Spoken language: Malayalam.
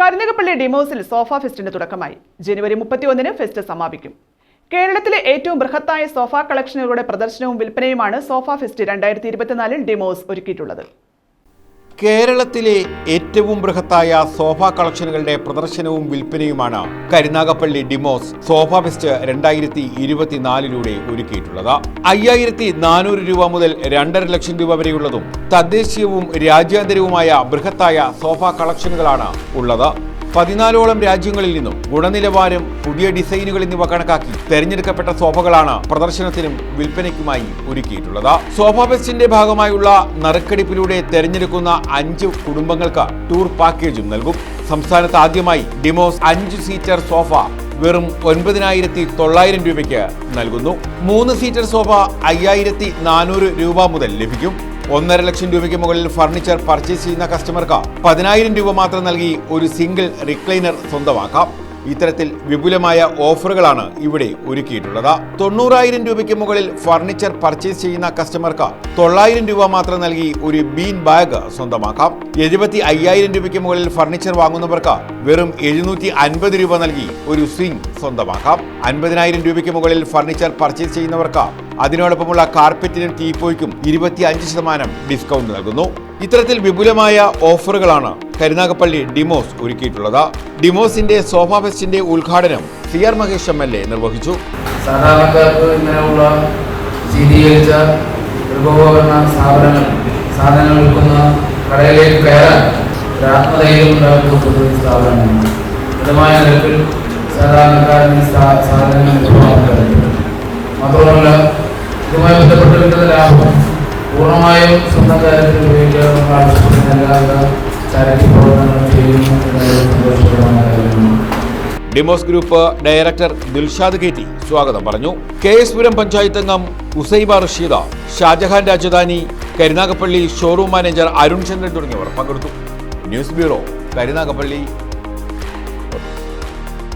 കരുനകപ്പള്ളി ഡിമോസിൽ സോഫ ഫെസ്റ്റിന് തുടക്കമായി. ജനുവരി മുപ്പത്തിയൊന്നിന് ഫെസ്റ്റ് സമാപിക്കും. കേരളത്തിലെ ഏറ്റവും ബൃഹത്തായ സോഫ കളക്ഷനുകളുടെ പ്രദർശനവും വിൽപ്പനയുമാണ് സോഫ ഫെസ്റ്റ് രണ്ടായിരത്തി ഇരുപത്തിനാലിൽ ഡിമോസ് ഒരുക്കിയിട്ടുള്ളത്. കേരളത്തിലെ ഏറ്റവും ബൃഹത്തായ സോഫ കളക്ഷനുകളുടെ പ്രദർശനവും വിൽപ്പനയുമാണ് കരുനാഗപ്പള്ളി ഡിമോസ് സോഫ ഫെസ്റ്റ് രണ്ടായിരത്തി ഇരുപത്തിനാലിലൂടെ ഒരുക്കിയിട്ടുള്ളത്. അയ്യായിരത്തി നാനൂറ് രൂപ മുതൽ രണ്ടര ലക്ഷം രൂപ വരെയുള്ളതും തദ്ദേശീയവും രാജ്യാന്തരവുമായ ബൃഹത്തായ സോഫ കളക്ഷനുകളാണ് ഉള്ളത്. പതിനാലോളം രാജ്യങ്ങളിൽ നിന്നും ഗുണനിലവാരം പുതിയ ഡിസൈനുകൾ എന്നിവ കണക്കാക്കി തെരഞ്ഞെടുക്കപ്പെട്ട സോഫകളാണ് പ്രദർശനത്തിനും വിൽപ്പനയ്ക്കുമായി ഒരുക്കിയിട്ടുള്ളത്. സോഫ ഫെസ്റ്റിന്റെ ഭാഗമായുള്ള നറുക്കെടുപ്പിലൂടെ തെരഞ്ഞെടുക്കുന്ന അഞ്ച് കുടുംബങ്ങൾക്ക് ടൂർ പാക്കേജും നൽകും. സംസ്ഥാനത്ത് ആദ്യമായി ഡിമോസ് അഞ്ച് സീറ്റർ സോഫ വെറും ഒൻപതിനായിരത്തി തൊള്ളായിരം രൂപയ്ക്ക് നൽകുന്നു. മൂന്ന് സീറ്റർ സോഫ അയ്യായിരത്തി നാനൂറ് രൂപ മുതൽ ലഭിക്കും. ഒന്നര ലക്ഷം രൂപയ്ക്ക് മുകളിൽ ഫർണിച്ചർ പർച്ചേസ് ചെയ്യുന്ന കസ്റ്റമർക്ക് പതിനായിരം രൂപ മാത്രം നൽകി ഒരു സിംഗിൾ റിക്ലൈനർ സ്വന്തമാക്കാം. ഇത്തരത്തിൽ വിപുലമായ ഓഫറുകളാണ് ഇവിടെ ഒരുക്കിയിട്ടുള്ളത്. തൊണ്ണൂറായിരം രൂപയ്ക്ക് മുകളിൽ ഫർണിച്ചർ പർച്ചേസ് ചെയ്യുന്ന കസ്റ്റമർക്ക് തൊള്ളായിരം രൂപ മാത്രം നൽകി ഒരു ബീൻ ബാഗ് സ്വന്തമാക്കാം. എഴുപത്തി അയ്യായിരം രൂപയ്ക്ക് മുകളിൽ ഫർണിച്ചർ വാങ്ങുന്നവർക്ക് വെറും എഴുന്നൂറ്റി അൻപത് രൂപ നൽകി ഒരു സ്വിംഗ് സ്വന്തമാക്കാം. അൻപതിനായിരം രൂപയ്ക്ക് മുകളിൽ ഫർണിച്ചർ പർച്ചേസ് ചെയ്യുന്നവർക്ക് അതിനോടൊപ്പമുള്ള കാർപ്പറ്റിനും ടീപ്പോയ്ക്കും ഇരുപത്തി അഞ്ച് ശതമാനം ഡിസ്കൗണ്ട് നൽകുന്നു. ഇത്തരത്തിൽ വിപുലമായ ഓഫറുകളാണ് കരുനാഗപ്പള്ളി ഡിമോസ് ഒരുക്കിയിട്ടുള്ളത്. ഡിമോസിന്റെ സോഫ ഫെസ്റ്റിന്റെ ഉദ്ഘാടനം C R Mahesh M L A നിർവഹിച്ചു. സ്ഥാപനങ്ങൾ സാധനങ്ങൾ മാത്രമല്ല ഇതുമായി ബന്ധപ്പെട്ട് ലാഭം പൂർണമായും സ്വന്തം കാര്യത്തിൽ ഉപയോഗിക്കാനുള്ള കാര്യമാണ്. ഡിമോസ് ഗ്രൂപ്പ് ഡയറക്ടർ ദിൽഷാദ് കേറ്റി സ്വാഗതം പറഞ്ഞു. കെ എസ് പുരം പഞ്ചായത്ത് അംഗം ഉസൈബ റഷീദ ഷാജഹാൻ രാജധാനി കരുനാഗപ്പള്ളി ഷോറൂം മാനേജർ അരുൺ ചന്ദ്രൻ തുടങ്ങിയവർ പങ്കെടുത്തു. News bureau Karunagappally.